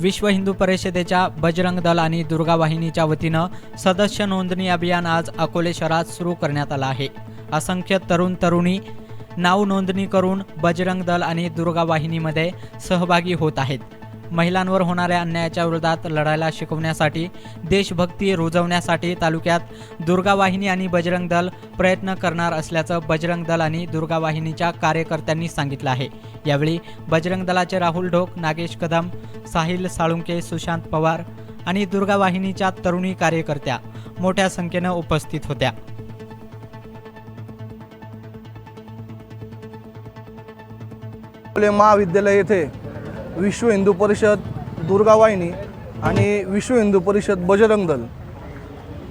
विश्व हिंदू परिषदेच्या बजरंग दल आणि दुर्गा वाहिनीच्या वतीनं सदस्य नोंदणी अभियान आज अकोले शहरात सुरू करण्यात आलं आहे. असंख्य तरुण तरुणी नाव नोंदणी करून बजरंग दल आणि दुर्गा वाहिनीमध्ये सहभागी होत आहेत. महिलांवर होणाऱ्या अन्यायाच्या विरोधात लढायला शिकवण्यासाठी देशभक्ती रुजवण्यासाठी तालुक्यात दुर्गा वाहिनी आणि बजरंग दल प्रयत्न करणार असल्याचं बजरंग दल आणि दुर्गा वाहिनीच्या कार्यकर्त्यांनी सांगितलं आहे. यावेळी बजरंग दलाचे राहुल ढोक नागेश कदम साहिल साळुंके सुशांत पवार आणि दुर्गा वाहिनीच्या तरुणी कार्यकर्त्या मोठ्या संख्येनं उपस्थित होत्या. महाविद्यालय येथे विश्व हिंदू परिषद दुर्गावाहिनी आणि विश्व हिंदू परिषद बजरंग दल.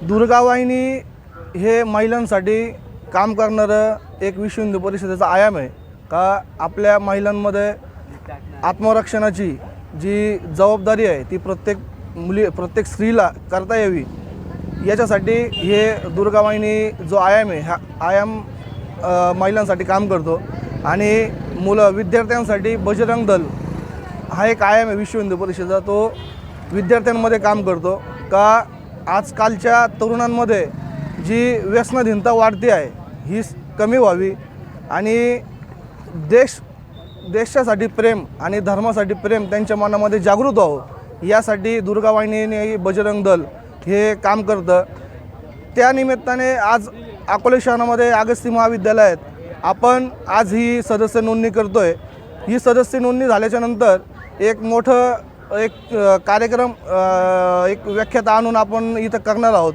दुर्गावाहिनी हे महिलांसाठी काम करणारं एक विश्व हिंदू परिषदेचा आयाम आहे. का आपल्या महिलांमध्ये आत्मरक्षणाची जी जबाबदारी आहे ती प्रत्येक मुली प्रत्येक स्त्रीला करता यावी. याच्यासाठी हे दुर्गावाहिनी जो आयाम आहे हा आयाम महिलांसाठी काम करतो. आणि मुलं विद्यार्थ्यांसाठी बजरंग दल हा एक आयाम आहे विश्व हिंदू परिषदेचा तो विद्यार्थ्यांमध्ये काम करतो. का आजकालच्या तरुणांमध्ये जी व्यसनाधीनता वाढते आहे ही कमी व्हावी आणि देश देशासाठी प्रेम आणि धर्मासाठी प्रेम त्यांच्या मनामध्ये जागृत व्हावं यासाठी दुर्गावाहिनीने बजरंग दल हे काम करतं. त्या निमित्ताने आज अकोले शहरामध्ये अगस्ती महाविद्यालयात आपण आज ही सदस्य नोंदणी करतो आहे ही सदस्य नोंदणी झाल्याच्यानंतर एक मोठं एक कार्यक्रम एक व्याख्याता आणून आपण इथं करणार आहोत.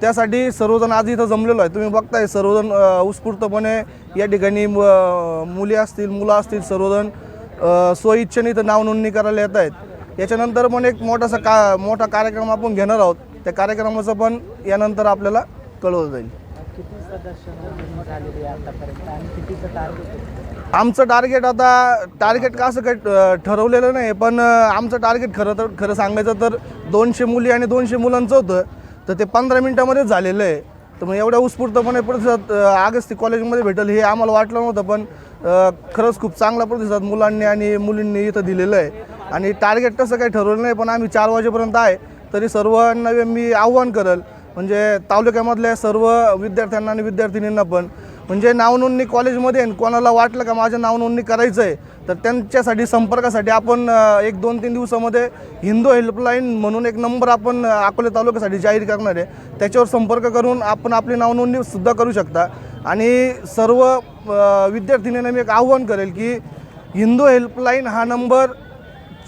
त्यासाठी सर्वजण आज इथं जमलेलो आहे तुम्ही बघताय सर्वजण उत्स्फूर्तपणे या ठिकाणी म- मुली असतील मुलं असतील सर्वजण स्वइच्छेने इथं नाव नोंदणी करायला येत आहेत. याच्यानंतर पण एक मोठासा का मोठा कार्यक्रम आपण घेणार आहोत. त्या कार्यक्रमाचं पण यानंतर आपल्याला कळवलं जाईल. किती सदस्य झालेली आहे आतापर्यंत आणि कितीचं टार्गेट आमचं टार्गेट आता टार्गेट का असं काही ठरवलेलं नाही पण आमचं टार्गेट खरं तर खरं सांगायचं तर दोनशे मुली आणि दोनशे मुलांचं होतं. तर ते पंधरा मिनटामध्येच झालेलं आहे. तर मग एवढ्या उत्स्फूर्तपणे प्रतिसाद आगस्ती कॉलेजमध्ये भेटेल हे आम्हाला वाटलं नव्हतं पण खरंच खूप चांगला प्रतिसाद मुलांनी आणि मुलींनी इथं दिलेलं आहे. आणि टार्गेट तसं काही ठरवलं नाही पण आम्ही चार वाजेपर्यंत आहे. तरी सर्वांना मी आव्हान करेल म्हणजे तालुक्यामधल्या सर्व विद्यार्थ्यांना आणि विद्यार्थिनींना पण. म्हणजे नावनोंदणी कॉलेजमध्ये कोणाला वाटलं का माझं नावनोंदणी करायचं आहे तर त्यांच्यासाठी संपर्कासाठी आपण एक दोन तीन दिवसामध्ये हिंदू हेल्पलाईन म्हणून एक नंबर आपण अकोले तालुक्यासाठी जाहीर करणार आहे. त्याच्यावर संपर्क करून आपण आपली नावनोंदणीसुद्धा करू शकता. आणि सर्व विद्यार्थिनींना मी एक आव्हान करेल की हिंदू हेल्पलाईन हा नंबर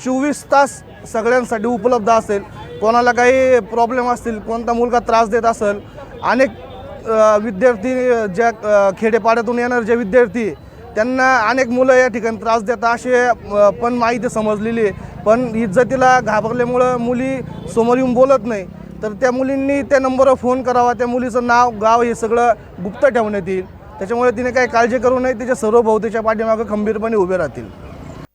चोवीस तास सगळ्यांसाठी उपलब्ध असेल. कोणाला काही प्रॉब्लेम असतील कोणता मुलगा त्रास देत असेल अनेक विद्यार्थी ज्या खेडेपाड्यातून येणार जे विद्यार्थी त्यांना अनेक मुलं या ठिकाणी त्रास देतात असे पण माहिती समजलेली आहे. पण इज्जतीला घाबरल्यामुळं मुली समोर येऊन बोलत नाही. तर त्या मुलींनी त्या नंबरवर फोन करावा त्या मुलीचं नाव गाव हे सगळं गुप्त ठेवण्यात येईल. त्याच्यामुळे तिने काही काळजी करू नये तिच्या सर्व भोवतीच्या पाठीमागं खंबीरपणे उभे राहतील.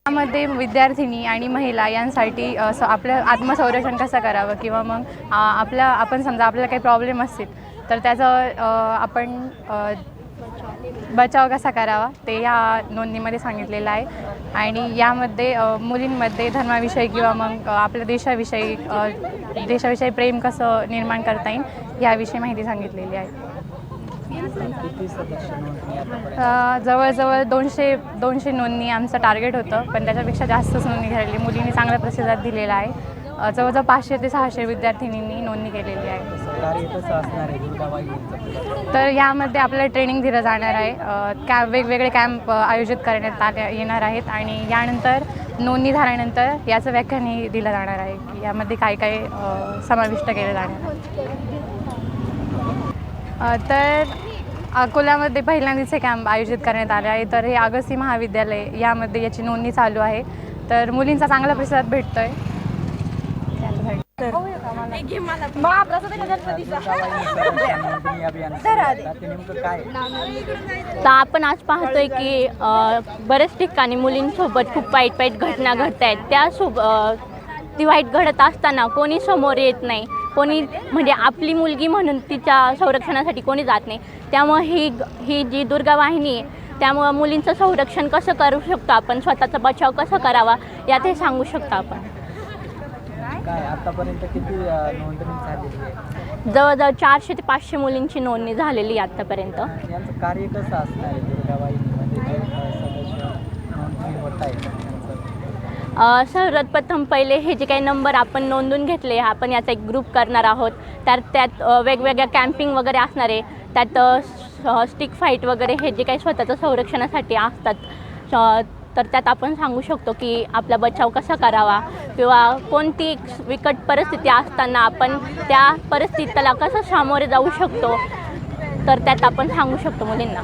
यामध्ये विद्यार्थिनी आणि महिला यांसाठी असं आपलं आत्मसंरक्षण कसं करावं? किंवा मग आ, आपल्या आपण समजा आपल्याला काही प्रॉब्लेम असतील तर त्याचं आपण बचाव कसा करावा? ते या नोंदणीमध्ये सांगितलेलं आहे. आणि यामध्ये मुलींमध्ये धर्माविषयी किंवा मग आपल्या देशाविषयी देशाविषयी प्रेम कसं निर्माण करता येईल याविषयी माहिती सांगितलेली आहे किती सदस्य नोंदणी आतापर्यंत अ, जवळजवळ दोनशे दोनशे नोंदणी आमचं टार्गेट होतं पण त्याच्यापेक्षा जास्तच नोंदणी झालेली मुलींनी चांगला प्रतिसाद दिलेला आहे. जवळजवळ पाचशे ते सहाशे विद्यार्थिनींनी नोंदणी केलेली आहे. तर यामध्ये आपल्याला ट्रेनिंग दिलं जाणार आहे. कॅ वेगवेगळे कॅम्प आयोजित करण्यात आले येणार आहेत. आणि यानंतर नोंदणी झाल्यानंतर याचं व्याख्यानही दिलं जाणार आहे. की यामध्ये काय काय समाविष्ट केलं जाणार आहे. तर अकोल्यामध्ये पहिल्यांदाच हे कॅम्प आयोजित करण्यात आले आहे. तर हे अगस्ती महाविद्यालय यामध्ये याची नोंदणी चालू आहे. तर मुलींचा चांगला प्रतिसाद भेटतो आहे तर आहे? आपण आज पाहतोय की बऱ्याच ठिकाणी मुलींसोबत खूप वाईट वाईट घटना घडत आहेत त्यासोबत ती वाईट घडत असताना कोणी समोर येत नाही. कोणी म्हणजे आपली मुलगी म्हणून तिच्या संरक्षणासाठी कोणी जात नाही. त्यामुळं ही ही जी दुर्गा वाहिनी आहे त्यामुळं मुलींचं संरक्षण कसं करू शकतो आपण? स्वतःचा बचाव कसा करावा? यात हे सांगू शकतो आपण. काय आतापर्यंत किती नोंदणी झालेली आहे? जवळजवळ चारशे ते पाचशे मुलींची नोंदणी झालेली आहे आत्तापर्यंत यांचं कार्य कसं असणार आहे होत आहे सर्वप्रथम पहिले हे जे काही नंबर आपण नोंदून घेतले आपण याचा एक ग्रुप करणार आहोत. तर त्यात वेगवेगळ्या कॅम्पिंग वगैरे असणार आहे. त्यात स्टिक फाईट वगैरे हे जे काही स्वतःचं संरक्षणासाठी असतात. तर त्यात आपण सांगू शकतो की आपला बचाव कसा करावा किंवा कोणती विकट परिस्थिती असताना आपण त्या परिस्थितीला कसं सामोरे जाऊ शकतो. तर त्यात आपण सांगू शकतो मुलींना.